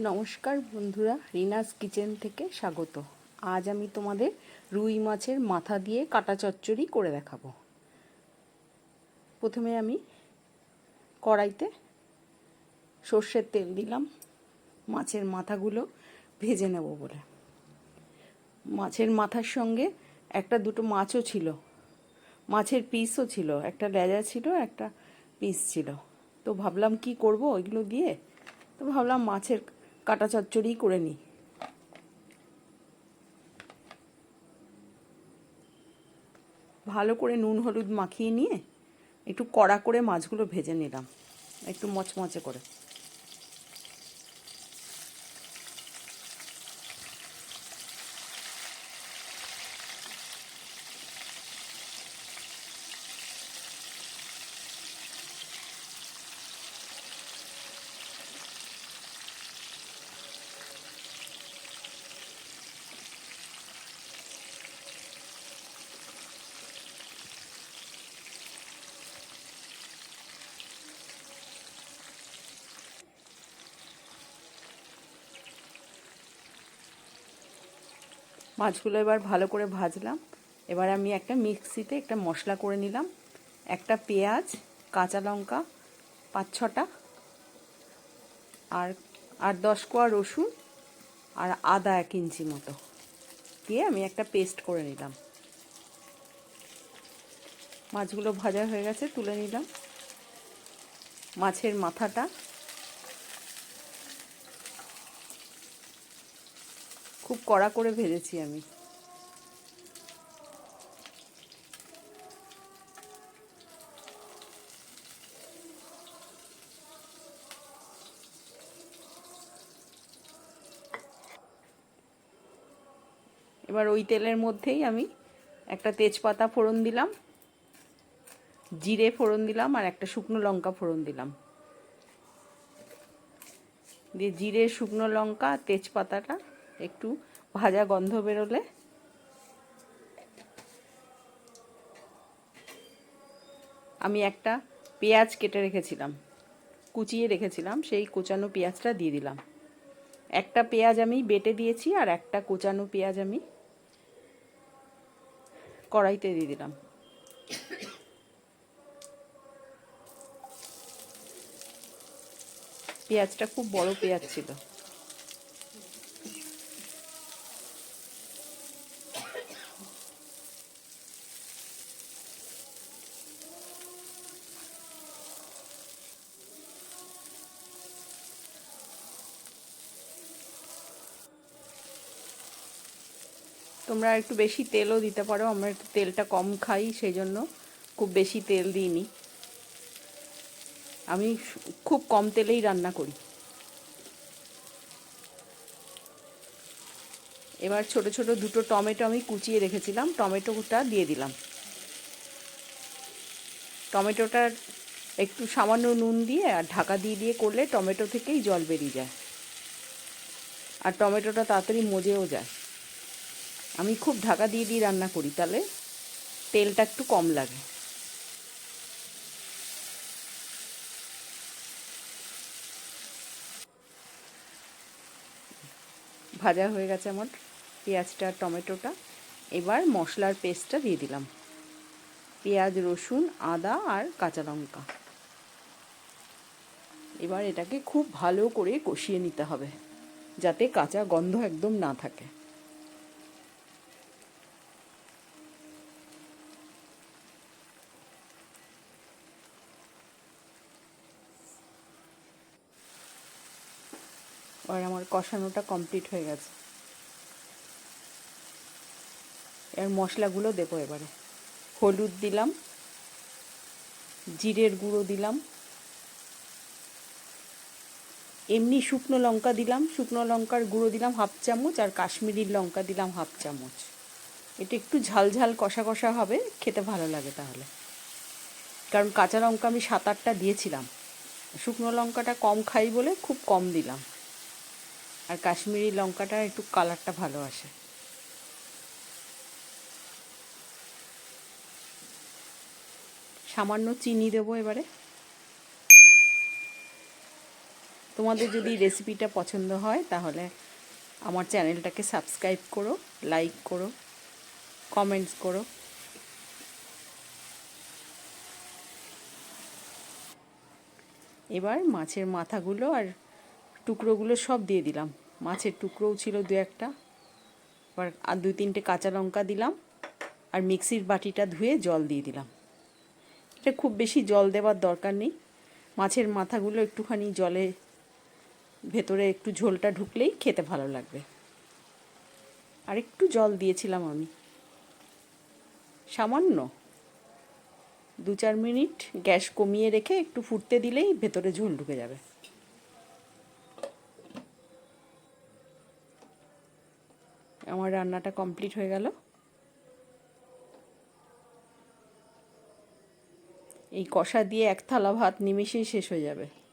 নমস্কার বন্ধুরা, রিনাস কিচেন থেকে স্বাগত। আজ আমি তোমাদের রুই মাছের মাথা দিয়ে কাটা চচ্চড়ি করে দেখাবো। প্রথমে আমি কড়াইতে সর্ষের তেল দিলাম। মাছের মাথাগুলো ভেজে নেব বলে। মাছের মাথার সঙ্গে একটা দুটো মাছও ছিল। মাছের পিসও ছিল। একটা লেজা ছিল, একটা পিস ছিল। তো ভাবলাম কি করব ওইগুলো দিয়ে? তো ভাবলাম মাছের কাটা চচ্চড়ি করে নিই ভালো করে নুন, হলুদ মাখিয়ে নিয়ে একটু কড়া করে মাছগুলো ভেজে নিলাম। একটু মচমচে করে। মাছগুলো এবার ভালো করে ভাজলাম। এবার আমি একটা মিক্সিতে একটা মশলা করে নিলাম। একটা পেঁয়াজ, কাঁচা লঙ্কা, পাঁচ ছটা, আর আর দশ কোয়া রসুন, আর আদা এক ইঞ্চি মতো দিয়ে আমি একটা পেস্ট করে নিলাম। মাছগুলো ভাজা হয়ে গেছে, তুলে নিলাম। মাছের মাথাটা খুব কড়া করে ভেজেছি আমি। এবার ওই তেলের মধ্যেই আমি একটা তেজপাতা ফোড়ন দিলাম, জিরে ফোড়ন দিলাম আর একটা শুকনো লঙ্কা ফোড়ন দিলাম। দিয়ে জিরে, শুকনো লঙ্কা, তেজপাতাটা একটু ভাজা গন্ধ বেরোলে। আমি একটা পেঁয়াজ কেটে রেখেছিলাম, কুচিয়ে রেখেছিলাম, সেই কোচানো পেঁয়াজটা দিয়ে দিলাম। একটা পেঁয়াজ আমি বেটে দিয়েছি আর একটা কোচানো পেঁয়াজ আমি কড়াইতে দিয়ে দিলাম। পেঁয়াজটা খুব বড় পেঁয়াজ ছিল। তোমরা একটু বেশি তেলও দিতে পারো, আমরা একটু তেলটা কম খাই সেই জন্য খুব বেশি তেল দিইনি। আমি খুব কম তেলেই রান্না করি। এবার ছোট ছোট দুটো টমেটো আমি কুচিয়ে রেখেছিলাম, টমেটোটা দিয়ে দিলাম। টমেটোটার একটু সামান্য নুন দিয়ে আর ঢাকা দিয়ে দিয়ে করলে টমেটো থেকেই জল বেরিয়ে যায়। আর টমেটোটা তাড়াতাড়ি মজেও যায়। আমি খুব ঢাকা দিয়ে দিয়ে রান্না করি, তাহলে তেলটা একটু কম লাগে। ভাজা হয়ে গেছে আমার পেঁয়াজটা আর টমেটোটা। এবার মশলার পেস্টটা দিয়ে দিলাম। পেঁয়াজ, রসুন, আদা আর কাঁচা লঙ্কা। এবার এটাকে খুব ভালো করে কষিয়ে নিতে হবে, যাতে কাঁচা গন্ধ একদম না থাকে। আর আমার কষানোটা কমপ্লিট হয়ে গেছে। এর মশলাগুলো দেবো এবারে। হলুদ দিলাম, জিরের গুঁড়ো দিলাম, এমনি শুকনো লঙ্কা দিলাম, শুকনো লঙ্কার গুঁড়ো দিলাম হাফ চামচ আর কাশ্মীরি লঙ্কা দিলাম হাফ চামচ। এটা একটু ঝাল ঝাল কষা কষা হবে, খেতে ভালো লাগে তাহলে। কারণ কাঁচা লঙ্কা আমি সাত আটটা দিয়েছিলাম। শুকনো লঙ্কাটা কম খাই বলে খুব কম দিলাম। আর কাশ্মীরি লঙ্কাটা একটু কালারটা ভালো আসে। সামান্য চিনি দেবো এবারে। তোমাদের যদি রেসিপিটা পছন্দ হয়, তাহলে আমার চ্যানেলটাকে সাবস্ক্রাইব করো লাইক করো কমেন্টস করো। এবার মাছের মাথাগুলো আর টুকরোগুলো সব দিয়ে দিলাম। মাছের টুকরোও ছিল দু একটা। এবার আর দুই তিনটে কাঁচা লঙ্কা দিলাম আর মিক্সির বাটিটা ধুয়ে জল দিয়ে দিলাম। এটা খুব বেশি জল দেওয়ার দরকার নেই। মাছের মাথাগুলো একটুখানি জলে ভেতরে একটু ঝোলটা ঢুকলেই খেতে ভালো লাগবে। আর একটু জল দিয়েছিলাম আমি। সামান্য। দু চার মিনিট গ্যাস কমিয়ে রেখে একটু ফুটতে দিলেই ভেতরে ঝোল ঢুকে যাবে। আমার রান্নাটা কমপ্লিট হয়ে গেল। এই কষা দিয়ে এক থালা ভাত নিমেষেই শেষ হয়ে যাবে।